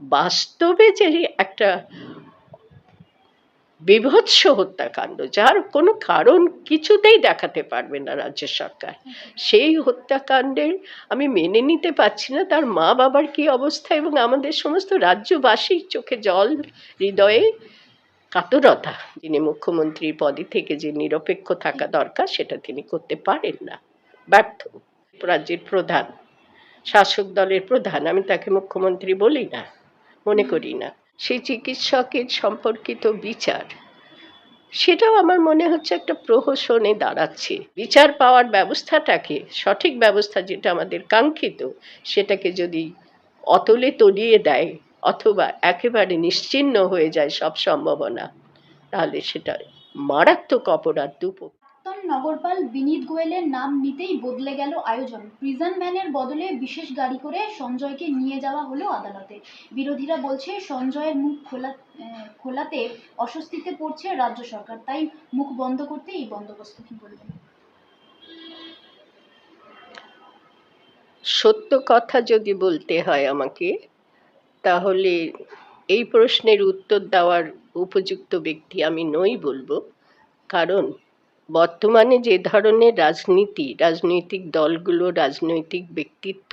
বাস্তবে যে একটা বিভৎস হত্যাকাণ্ড, যার কোনো কারণ কিছুতেই দেখাতে পারবে না রাজ্য সরকার। সেই হত্যাকাণ্ডের আমি মেনে নিতে পারছি না, তার মা বাবার কি অবস্থা এবং আমাদের সমস্ত রাজ্যবাসীর চোখে জল, হৃদয়ে কাতরতা, যিনি মুখ্যমন্ত্রীর পদে থেকে যে নিরপেক্ষ থাকা দরকার, সেটা তিনি করতে পারেন না। ব্যর্থ। রাজ্যের প্রধান, শাসক দলের প্রধান, আমি তাকে মুখ্যমন্ত্রী বলি না। মনে করি না। সেই চিকিৎসকের সম্পর্কিত বিচার, সেটাও আমার মনে হচ্ছে একটা প্রহসনে দাঁড়াচ্ছে। বিচার পাওয়ার ব্যবস্থাটাকে, সঠিক ব্যবস্থা যেটা আমাদের কাঙ্ক্ষিত, সেটাকে যদি অতলে তলিয়ে দেয় অথবা একেবারে নিশ্চিহ্ন হয়ে যায় সব সম্ভাবনা, তাহলে সেটা মারাত্মক অপরাধ দুপক্ষ নগরপাল বিনীত গোয়েলের নাম নিতেই বদলে গেল আয়োজন। প্রিজন ভ্যানের বদলে বিশেষ গাড়ি করে সঞ্জয়কে নিয়ে যাওয়া হলো আদালতে। বিরোধীরা বলছে, সঞ্জয়ের মুখ খোলা খোলাতে অস্বস্তিতে পড়ছে রাজ্য সরকার। তাই মুখ বন্ধ করতে এই বন্দোবস্ত কি বলবেন? সত্য কথা যদি বলতে হয় আমাকে, তাহলে এই প্রশ্নের উত্তর দেওয়ার উপযুক্ত ব্যক্তি আমি নই বলব। কারণ বর্তমানে যে ধরনের রাজনীতি রাজনৈতিক দলগুলো রাজনৈতিক ব্যক্তিত্ব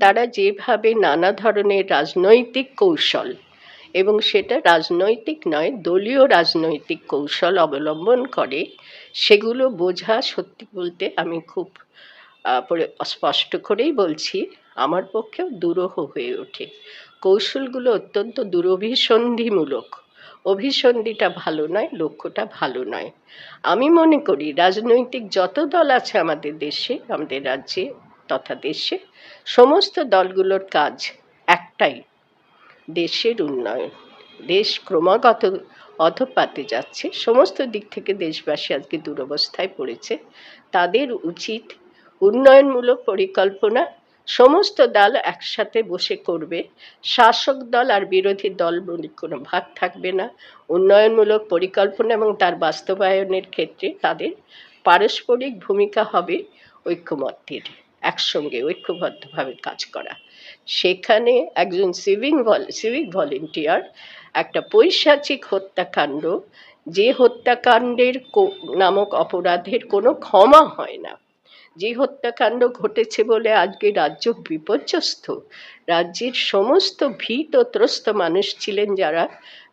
তারা যেভাবে নানা ধরনের রাজনৈতিক কৌশল এবং সেটা রাজনৈতিক নয় দলীয় রাজনৈতিক কৌশল অবলম্বন করে সেগুলো বোঝা সত্যি বলতে আমি খুব স্পষ্ট করেই বলছি আমার পক্ষেও দুরূহ হয়ে ওঠে। কৌশলগুলো অত্যন্ত দুরভিসন্ধিমূলক। অভিসন্ধিটা ভালো নয়, লক্ষ্যটা ভালো নয়। আমি মনে করি রাজনৈতিক যত দল আছে আমাদের দেশে, আমাদের রাজ্যে তথা দেশে, সমস্ত দলগুলোর কাজ একটাই, দেশের উন্নয়ন। দেশ ক্রমাগত অধপাতে যাচ্ছে, সমস্ত দিক থেকে দেশবাসী আজকে দুরবস্থায় পড়েছে। তাদের উচিত উন্নয়নমূলক পরিকল্পনা সমস্ত দল একসাথে বসে করবে। শাসক দল আর বিরোধী দল বলে কোনো ভাগ থাকবে না। উন্নয়নমূলক পরিকল্পনা এবং তার বাস্তবায়নের ক্ষেত্রে তাদের পারস্পরিক ভূমিকা হবে ঐক্যমত্যের, একসঙ্গে ঐক্যবদ্ধভাবে কাজ করা। সেখানে একজন সিভিং সিভিক ভলেন্টিয়ার, একটা পৈশাচিক হত্যাকাণ্ড, যে হত্যাকাণ্ডের নামক অপরাধের কোনো ক্ষমা হয় না। যে হত্যাকাণ্ড ঘটেছে বলে আজকে রাজ্য বিপর্যস্ত। রাজ্যের সমস্ত ভীত ত্রস্ত মানুষ ছিলেন যারা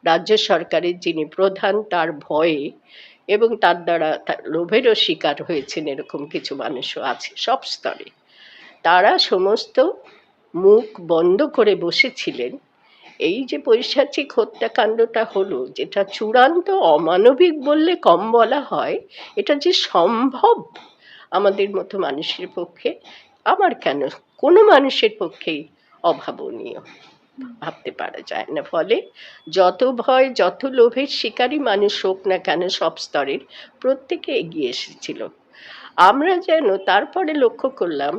রাজ্য সরকারের যিনি প্রধান, তার ভয়ে এবং তার দ্বারা লোভেরও শিকার হয়েছেন এরকম কিছু মানুষও আছে সব স্তরে। তারা সমস্ত মুখ বন্ধ করে বসেছিলেন। এই যে পৈশাচিক হত্যাকাণ্ডটা হলো, যেটা চূড়ান্ত অমানবিক বললে কম বলা হয়, এটা যে সম্ভব আমাদের মতো মানুষের পক্ষে, আমার কেন? কোনো মানুষের পক্ষেই অভাবনীয়। ভাবতে পারা যায় না। ফলে যত ভয়, যত লোভের শিকারী মানুষ হোক না কেন সব স্তরের প্রত্যেকে এগিয়ে এসেছিল। আমরা যেন তারপরে লক্ষ্য করলাম,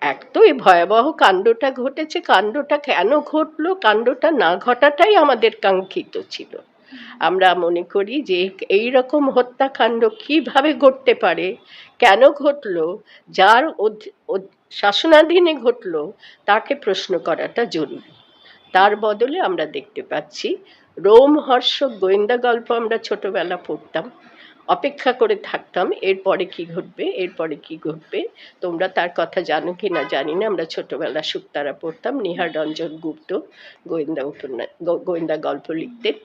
এক তো এই ভয়াবহ কাণ্ডটা ঘটেছে। কাণ্ডটা কেন ঘটলো? কাণ্ডটা না ঘটাটাই আমাদের কাঙ্ক্ষিত ছিল। আমরা মনে করি যে এই রকম হত্যাকাণ্ড কীভাবে ঘটতে পারে? কেন ঘটলো? যার শাসনাধীনে ঘটলো? তাকে প্রশ্ন করাটা জরুরি। তার বদলে আমরা দেখতে পাচ্ছি রোমহর্ষক গোয়েন্দা গল্প আমরা ছোটবেলা পড়তাম। অপেক্ষা করে থাকতাম, এরপরে কি ঘটবে? এরপরে কি ঘটবে? তোমরা তার কথা জানো কি না জানি না। আমরা ছোটবেলা সুক্তারা পড়তাম, নিহার রঞ্জন গুপ্ত গোয়েন্দা উপন্যাস গোয়েন্দা গল্প লিখতেন।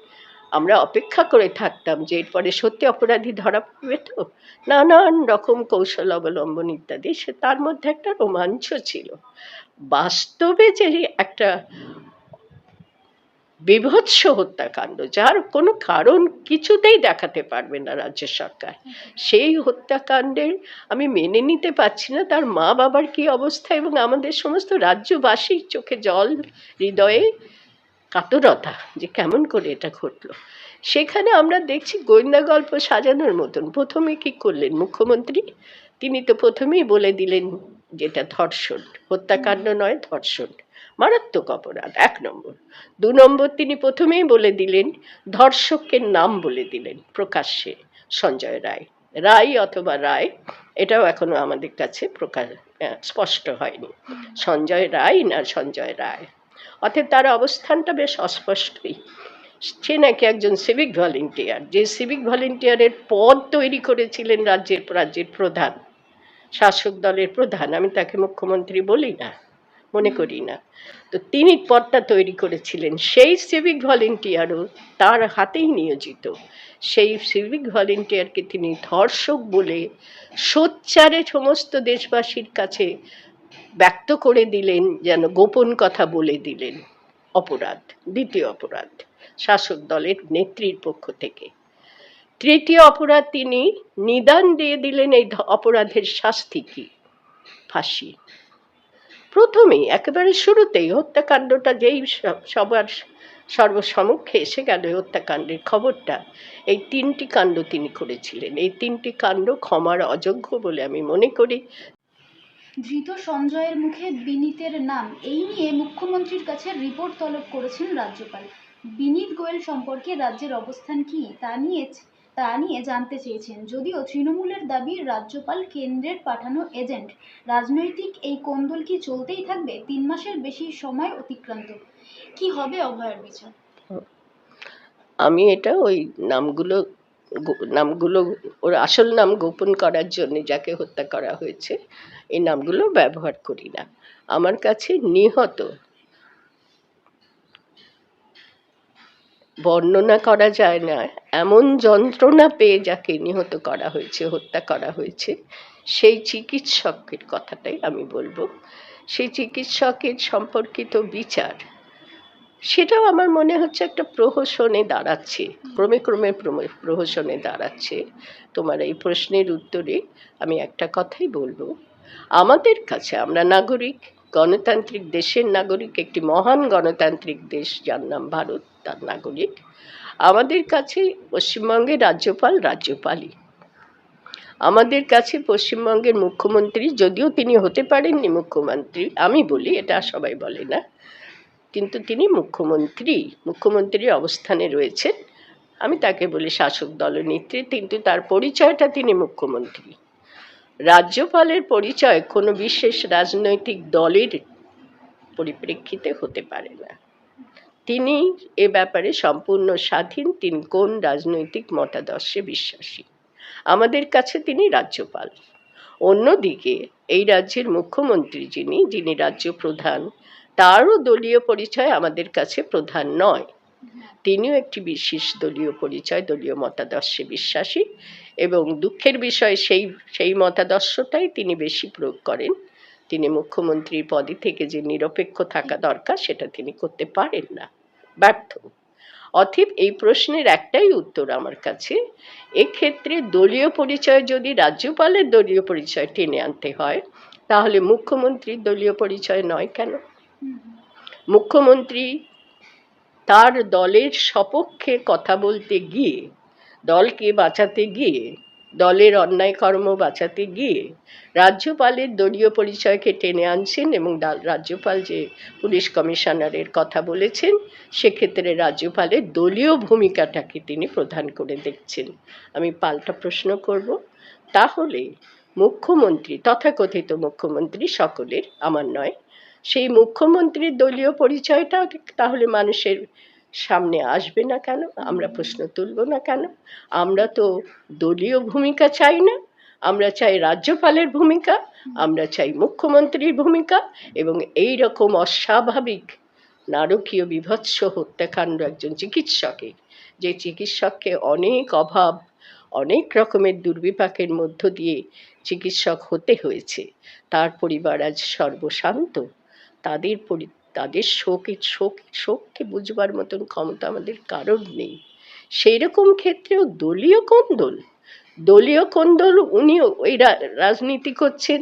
আমরা অপেক্ষা করে থাকতাম যে এরপরে সত্যি অপরাধী ধরা পড়বে তো? নানান রকম কৌশল অবলম্বন ইত্যাদি, সে তার মধ্যে একটা রোমাঞ্চ ছিল। বাস্তবে যে একটা বিভৎস হত্যাকাণ্ড, যার কোনো কারণ কিছুতেই দেখাতে পারবে না রাজ্য সরকার। সেই হত্যাকাণ্ডের আমি মেনে নিতে পারছি না, তার মা বাবার কি অবস্থা এবং আমাদের সমস্ত রাজ্যবাসীর চোখে জল হৃদয়ে কাতরতা যে কেমন করে এটা ঘটলো। সেখানে আমরা দেখছি গোয়েন্দা গল্প সাজানোর মতন। প্রথমে কি করলেন মুখ্যমন্ত্রী? তিনি তো প্রথমেই বলে দিলেন যেটা ধর্ষণ। হত্যাকাণ্ড নয়, ধর্ষণ। মারাত্মক অপরাধ, এক নম্বর। দু নম্বর, তিনি প্রথমেই বলে দিলেন, ধর্ষকের নাম বলে দিলেন প্রকাশ্যে সঞ্জয় রায়। রায় অথবা রায়, এটাও এখনও আমাদের কাছে প্রকাশ স্পষ্ট হয়নি। সঞ্জয় রায় না সঞ্জয় রায়? অতএব তার অবস্থানটা বেশ অস্পষ্টই। সে নাকি একজন সিভিক ভলেন্টিয়ার যে সিভিক ভলেন্টিয়ারের পদ তৈরি করেছিলেন রাজ্যের রাজ্যের প্রধান, শাসক দলের প্রধান। আমি তাকে মুখ্যমন্ত্রী বলি না, মনে করি না। তো তিনি পদটা তৈরি করেছিলেন। সেই সিভিক ভলেন্টিয়ারও তার হাতেই নিয়োজিত। সেই সিভিক ভলেন্টিয়ারকে তিনি ধর্ষক বলে সোচ্চারে সমস্ত দেশবাসীর কাছে ব্যক্ত করে দিলেন, যেন গোপন কথা বলে দিলেন। অপরাধ, দ্বিতীয় অপরাধ, শাসক দলের নেত্রীর পক্ষ থেকে। তৃতীয় অপরাধ তিনি নিদান দিয়ে দিলেন, এই অপরাধের শাস্তি কি? ফাঁসি। প্রথমেই, একেবারে শুরুতেই হত্যাকাণ্ডটা যেই সব- সবার সর্বসমক্ষে এসে গেল হত্যাকাণ্ডের খবরটা, এই তিনটি কাণ্ড তিনি করেছিলেন। এই তিনটি কাণ্ড ক্ষমার অযোগ্য বলে আমি মনে করি। ধৃত সঞ্জয়ের মুখে বিনীতের নাম। এই নিয়ে মুখ্যমন্ত্রীর কাছে রিপোর্ট তলব করেছেন রাজ্যপাল। বিনীত গোয়েল সম্পর্কে রাজ্যের অবস্থান কি তা নিয়ে তা নিয়ে জানতে চেয়েছেন। যদিও তৃণমূলের দাবি, রাজ্যপাল কেন্দ্রের পাঠানো এজেন্ট। রাজনৈতিক এই কোন্দল কি চলতেই থাকবে? তিন মাসের বেশি সময় অতিক্রান্ত। কি হবে অভয়ার বিচার? আমি এটা ওই নামগুলো নামগুলো, ওর আসল নাম গোপন করার জন্য যাকে হত্যা করা হয়েছে এই নামগুলো ব্যবহার করি না। আমার কাছে নিহত বর্ণনা করা যায় না, এমন যন্ত্রণা পেয়ে যাকে নিহত করা হয়েছে, হত্যা করা হয়েছে, সেই চিকিৎসকের কথাটাই আমি বলব। সেই চিকিৎসকের সম্পর্কিত বিচার, সেটাও আমার মনে হচ্ছে একটা প্রহসনে দাঁড়াচ্ছে, ক্রমে ক্রমে প্রহসনে দাঁড়াচ্ছে। তোমার এই প্রশ্নের উত্তরে আমি একটা কথাই বলব আমাদের কাছে আমরা নাগরিক, গণতান্ত্রিক দেশের নাগরিক, একটি মহান গণতান্ত্রিক দেশ, যার নাম ভারত, তার নাগরিক। আমাদের কাছে পশ্চিমবঙ্গের রাজ্যপাল রাজ্যপালই। আমাদের কাছে পশ্চিমবঙ্গের মুখ্যমন্ত্রী, যদিও তিনি হতে পারেননি মুখ্যমন্ত্রী, আমি বলি, এটা সবাই বলে না। কিন্তু তিনি মুখ্যমন্ত্রী, মুখ্যমন্ত্রীর অবস্থানে রয়েছেন। আমি তাকে বলি শাসক দলনেত্রী কিন্তু তার পরিচয়টা তিনি মুখ্যমন্ত্রী। রাজ্যপালের পরিচয় কোনো বিশেষ রাজনৈতিক দলের পরিপ্রেক্ষিতে হতে পারে না। তিনি এ ব্যাপারে সম্পূর্ণ স্বাধীন, তিনি কোন রাজনৈতিক মতাদর্শে বিশ্বাসী? আমাদের কাছে তিনি রাজ্যপাল। অন্যদিকে, এই রাজ্যের মুখ্যমন্ত্রী যিনি যিনি রাজ্য প্রধান, তারও দলীয় পরিচয় আমাদের কাছে প্রধান নয়। তিনিও একটি বিশেষ দলীয় পরিচয় দলীয় মতাদর্শে বিশ্বাসী এবং দুঃখের বিষয় সেই সেই মতাদর্শটাই তিনি বেশি প্রয়োগ করেন। তিনি মুখ্যমন্ত্রীর পদে থেকে যে নিরপেক্ষ থাকা দরকার সেটা তিনি করতে পারেন না। ব্যর্থ। অথব এই প্রশ্নের একটাই উত্তর আমার কাছে এক্ষেত্রে দলীয় পরিচয় যদি রাজ্যপালের দলীয় পরিচয় টেনে আনতে হয় তাহলে মুখ্যমন্ত্রীর দলীয় পরিচয় নয় কেন? মুখ্যমন্ত্রী তার দলের সপক্ষে কথা বলতে গিয়ে, দলকে বাঁচাতে গিয়ে, দলের অন্যায় কর্ম বাঁচাতে গিয়ে, রাজ্যপালের দলীয় পরিচয়কে টেনে আনছেন এবং রাজ্যপাল যে পুলিশ কমিশনারের কথা বলেছেন, সেক্ষেত্রে রাজ্যপালের দলীয় ভূমিকাটাকে তিনি প্রধান করে দেখছেন। আমি পাল্টা প্রশ্ন করব। তাহলে মুখ্যমন্ত্রী, তথাকথিত মুখ্যমন্ত্রী সকলের, আমার নয় সেই মুখ্যমন্ত্রীর দলীয় পরিচয়টা তাহলে মানুষের সামনে আসবে না কেন? আমরা প্রশ্ন তুলব না কেন? আমরা তো দলীয় ভূমিকা চাই না। আমরা চাই রাজ্যপালের ভূমিকা, আমরা চাই মুখ্যমন্ত্রীর ভূমিকা এবং এই রকম অস্বাভাবিক নারকীয় বিভৎস হত্যাকাণ্ড একজন চিকিৎসকের, যে চিকিৎসককে অনেক অভাব, অনেক রকমের দুর্বিপাকের মধ্য দিয়ে চিকিৎসক হতে হয়েছে। তার পরিবার আজ সর্বশান্ত। তাদের পরি, তাদের শোকের শোক, শোককে বুঝবার মতন ক্ষমতা আমাদের কারোর নেই। সেই রকম ক্ষেত্রেও দলীয় কোন্দল দলীয় কোন্দল উনি ওই রাজনীতি করছেন।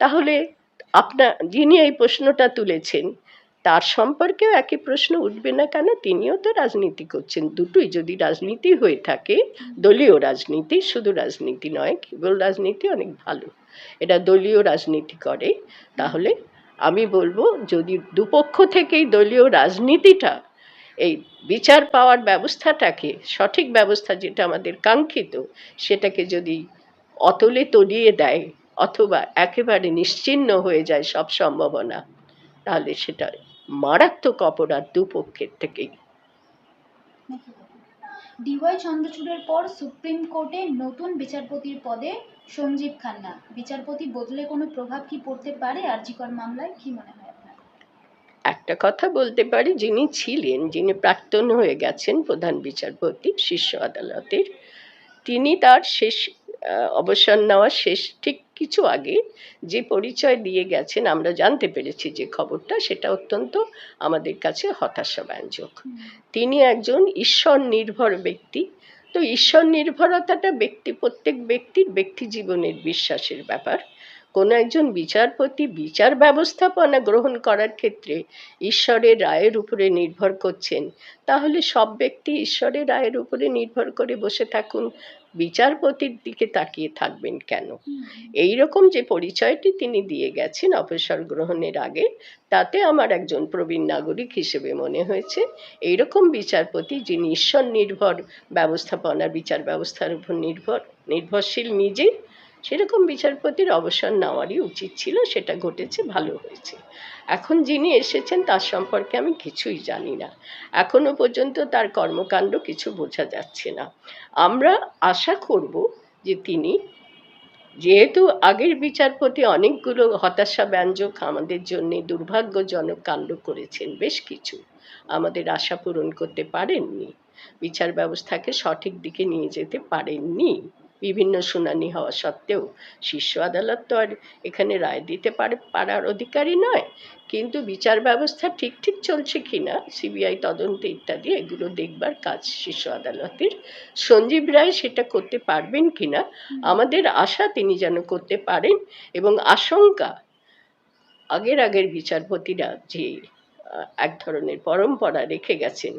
তাহলে আপনার যিনি এই প্রশ্নটা তুলেছেন, তার সম্পর্কেও একই প্রশ্ন উঠবে না কেন? তিনিও তো রাজনীতি করছেন। দুটোই যদি রাজনীতি হয়ে থাকে, দলীয় রাজনীতি শুধু রাজনীতি নয়, কেবল রাজনীতি অনেক ভালো। এটা দলীয় রাজনীতি করে, তাহলে আমি বলব, যদি দুপক্ষ থেকেই দলীয় রাজনীতিটা, এই বিচার পাওয়ার ব্যবস্থাটাকে, সঠিক ব্যবস্থা যেটা আমাদের কাঙ্ক্ষিত, সেটাকে যদি অতলে তলিয়ে দেয়, অথবা একেবারে নিশ্চিহ্ন হয়ে যায় সব সম্ভাবনা, তাহলে সেটা মারাত্মক অপরাধ দুপক্ষের থেকেই। ডিওয়াই চন্দ্রচূড়ের পর সুপ্রিম কোর্টে নতুন বিচারপতির পদে সঞ্জীব খান্না। বিচারপতি বদলে কোনো প্রভাব কি পড়তে পারে? আরজিকর মামলায় কি মনে হয় একটা কথা বলতে পারি, যিনি ছিলেন, যিনি প্রাক্তন হয়ে গেছেন প্রধান বিচারপতি, শীর্ষ আদালতের, তিনি তার শেষ অবসর নেওয়ার শেষ ঠিক কিছু আগে যে পরিচয় দিয়ে গেছেন আমরা জানতে পেরেছি যে খবরটা সেটা অত্যন্ত আমাদের কাছে হতাশাব্যঞ্জক। তিনি একজন ঈশ্বর নির্ভর ব্যক্তি। তো ঈশ্বর নির্ভরতাটা ব্যক্তি প্রত্যেক ব্যক্তির ব্যক্তি জীবনের বিশ্বাসের ব্যাপার। কোনো একজন বিচারপতি বিচার ব্যবস্থাপনা গ্রহণ করার ক্ষেত্রে ঈশ্বরের রায়ের উপরে নির্ভর করছেন। তাহলে সব ব্যক্তি ঈশ্বরের রায়ের উপরে নির্ভর করে বসে থাকুন বিচারপতির দিকে তাকিয়ে থাকবেন কেন? এই রকম যে পরিচয়টি তিনি দিয়ে গেছেন অবসর গ্রহণের আগে তাতে আমার একজন প্রবীণ নাগরিক হিসেবে মনে হয়েছে। এইরকম বিচারপতি যিনি ঈশ্বর নির্ভর ব্যবস্থাপনা বিচার ব্যবস্থার উপর নির্ভর নির্ভরশীল নিজে সেরকম বিচারপতির অবসর নেওয়ারই উচিত ছিল, সেটা ঘটেছে, ভালো হয়েছে। এখন যিনি এসেছেন, তার সম্পর্কে আমি কিছুই জানি না। এখনও পর্যন্ত তার কর্মকাণ্ড কিছু বোঝা যাচ্ছে না। আমরা আশা করব যে তিনি, যেহেতু আগের বিচারপতি অনেকগুলো হতাশা ব্যঞ্জক আমাদের জন্য দুর্ভাগ্যজনক কাণ্ড করেছেন, বেশ কিছু আমাদের আশা পূরণ করতে পারেননি, বিচার ব্যবস্থাকে সঠিক দিকে নিয়ে যেতে পারেননি। বিভিন্ন শুনানি হওয়া সত্ত্বেও শীর্ষ আদালত তো আর এখানে রায় দিতে পারে, পারার অধিকারী নয়। কিন্তু বিচার ব্যবস্থা ঠিক ঠিক চলছে কিনা, সিবিআই তদন্ত ইত্যাদি, এগুলো দেখবার কাজ শীর্ষ আদালতের। সঞ্জীব রায় সেটা করতে পারবেন কিনা, আমাদের আশা তিনি যেন করতে পারেন এবং আশঙ্কা আগের আগের বিচারপতিরা যে এক ধরনের পরম্পরা রেখে গেছেন।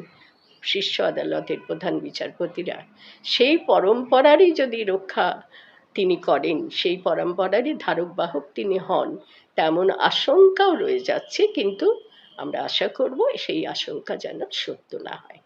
শীর্ষ আদালতের প্রধান বিচারপতিরা। সেই পরম্পরারই যদি রক্ষা তিনি করেন, সেই পরম্পরারই ধারক বাহক তিনি হন, তেমন আশঙ্কাও রয়ে যাচ্ছে, কিন্তু আমরা আশা করব সেই আশঙ্কা যেন সত্য না হয়।